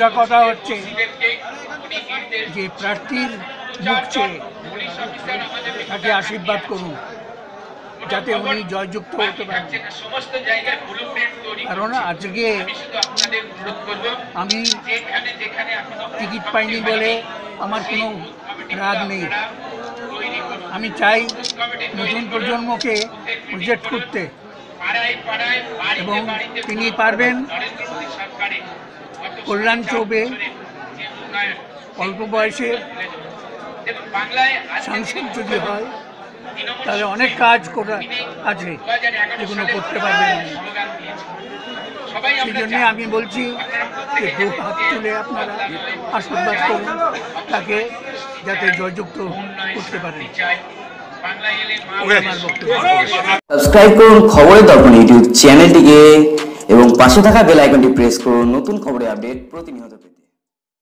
মোদ্দা কথা হচ্ছে যে প্রার্থীর মুখ চেয়ে তাকে আশীর্বাদ করুন, যাতে উনি জয়যুক্ত হতে পারেন। কারণ আজকে আমি টিকিট পাইনি বলে আমার কোনো রাগ নেই। আমি চাই নতুন প্রজন্মকে প্রজেক্ট করতে এবং তিনি পারবেন কল্যাণ চৌবে অল্প বয়সে সাংসদ যদি হয় তাহলে অনেক কাজ করা আছে 2011 যেগুলো করতে। সবাই সেই জন্য আমি বলছি যে দু হাত তুলে আপনারা আশীর্বাদ করুন তাকে যাতে জয়যুক্ত করতে পারেন। সাবস্ক্রাইব করুন খবরের দর্পণ ইউটিউব চ্যানেলটিকে। পাশে থাকা বেল আইকনটি প্রেস করুন। নতুন খবরের আপডেট প্রতিনিয়ত পেতে।